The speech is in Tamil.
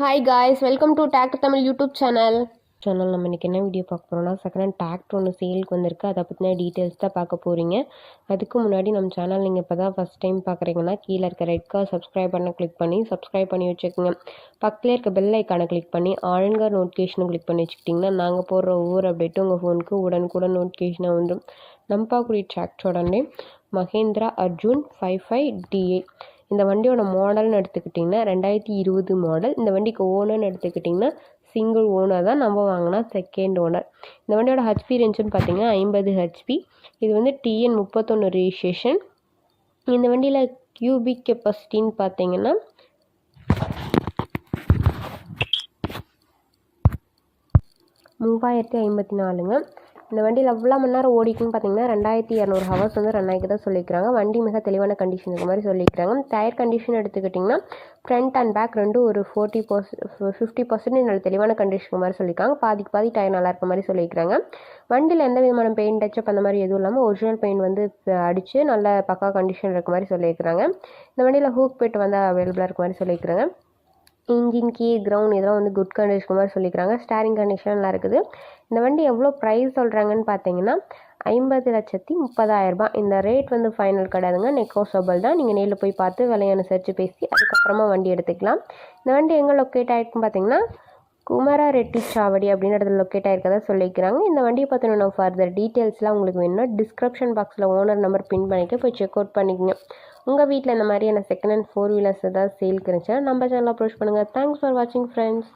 Hi guys welcome to tech Tamil YouTube channel channel நம்ம இன்றைக்கி என்ன வீடியோ பார்க்க போகிறோம்னா செகண்ட் ஹேண்ட் ஒன்று சேலுக்கு வந்திருக்கு. அதை பற்றின டீட்டெயில்ஸ் தான் பார்க்க போகிறீங்க அதுக்கு முன்னாடி நம்ம சேனல் நீங்கள் இப்போ தான் ஃபஸ்ட் டைம் பார்க்குறீங்கன்னா கீழே இருக்க ரெட் கார் சப்ஸ்கிரைப் பண்ண கிளிக் பண்ணி சப்ஸ்கிரைப் பண்ணி வச்சுக்கோங்க. பக்கத்துலேயே இருக்க பெல் ஐக்கானை கிளிக் பண்ணி ஆளுங்க நோட்டிஃபிகேஷனை கிளிக் பண்ணி வச்சுக்கிட்டிங்கன்னா நாங்கள் போடுற ஒவ்வொரு அப்டேட்டும் உங்கள் ஃபோனுக்கு உடனுக்குடன் நோட்டிஃபிகேஷனாக வந்துடும் நம்ம பார்க்கக்கூடிய டிராக்டரோட name Mahindra Arjun five five D A இந்த வண்டியோட மாடல்னு எடுத்துக்கிட்டிங்கன்னா ரெண்டாயிரத்தி இருபது மாடல் இந்த வண்டிக்கு ஓனர்னு எடுத்துக்கிட்டிங்கன்னா சிங்கிள் ஓனர் தான் நம்ம வாங்கினா செகண்ட் ஓனர் இந்த வண்டியோட ஹெச்பி ரேஞ்சுன்னு பார்த்தீங்கன்னா ஐம்பது ஹெச்பி இது வந்து டிஎன் முப்பத்தொன்று ரிஜிஸ்ட்ரேஷன் இந்த வண்டியில் கியூபிக் கெப்பாசிட்டின்னு பார்த்தீங்கன்னா மூவாயிரத்தி ஐம்பத்தி நாலுங்க. இந்த வண்டியில் எவ்வளோ மணி நேரம் ஓடிக்குன்னு பார்த்தீங்கன்னா ரெண்டாயிரத்தி இரநூறு ஹவர்ஸ் வந்து ரன் ஆகி தான் சொல்லியிருக்காங்க வண்டி மிக தெளிவான கண்டிஷன் இருக்க மாதிரி சொல்லியிருக்காங்க டயர் கண்டிஷன் எடுத்துக்கிட்டிங்கன்னா ஃப்ரண்ட் அண்ட் பேக் ரெண்டும் ஒரு ஃபோர்ட்டி பர்சன்ட் ஃபிஃப்டி பர்சன்ட் நல்ல தெளிவான கண்டிஷன் மாதிரி சொல்லியிருக்காங்க. பாதிக்கு பாதி டயர் நல்லா இருக்க மாதிரி சொல்லியிருக்காங்க வண்டியில் எந்த விதமான பெயிண்ட் டச்சப் அந்த மாதிரி எதுவும் இல்லாமல் ஒரிஜினல் பெயிண்ட் வந்து அடித்து நல்ல பக்கா கண்டிஷன் இருக்க மாதிரி சொல்லியிருக்கிறாங்க. இந்த வண்டியில் ஹூக் பெட் வந்து அவைலபிளாக இருக்க மாதிரி சொல்லியிருக்கிறாங்க. இன்ஜின் கீ கிரவுண்ட் இதெல்லாம் வந்து குட் கண்டிஷன் மாதிரி சொல்லிக்கிறாங்க. ஸ்டேரிங் கண்டிஷன்லாம் இருக்குது. இந்த வண்டி எவ்வளோ ப்ரைஸ் சொல்கிறாங்கன்னு பார்த்தீங்கன்னா ஐம்பது லட்சத்தி முப்பதாயிரரூபா இந்த ரேட் வந்து ஃபைனல் கிடையாதுங்க. நெக்கோசபிள் தான். நீங்கள் நேரில் போய் பார்த்து விலையை அனுசரித்து பேசி அதுக்கப்புறமா வண்டி எடுத்துக்கலாம். இந்த வண்டி எங்கே லொக்கேட் ஆகிருக்குன்னு பார்த்தீங்கன்னா குமரா ரெட்டி சாவடி அப்படின்றது இடத்துல லொக்கேட் ஆகிருக்கதா சொல்லிக்கிறாங்க இந்த வண்டியை பார்த்தோன்னா ஃபர்தர் டீட்டெயில்ஸ்லாம் உங்களுக்கு வேணும்னா டிஸ்கிரிப்ஷன் பாக்ஸில் ஓனர் நம்பர் பின் பண்ணிவிட்டு போய் செக் அவுட் பண்ணிக்கோங்க. உங்கள் வீட்டில் இந்த மாதிரியான செகண்ட் ஹேண்ட் ஃபோர் வீலர்ஸ் ஏதாவது சேலுக்கு இருந்துச்சுன்னா நம்ம சேனல் அப்ரோச் பண்ணுங்கள் தேங்க்ஸ் ஃபார் வாட்சிங் ஃப்ரெண்ட்ஸ்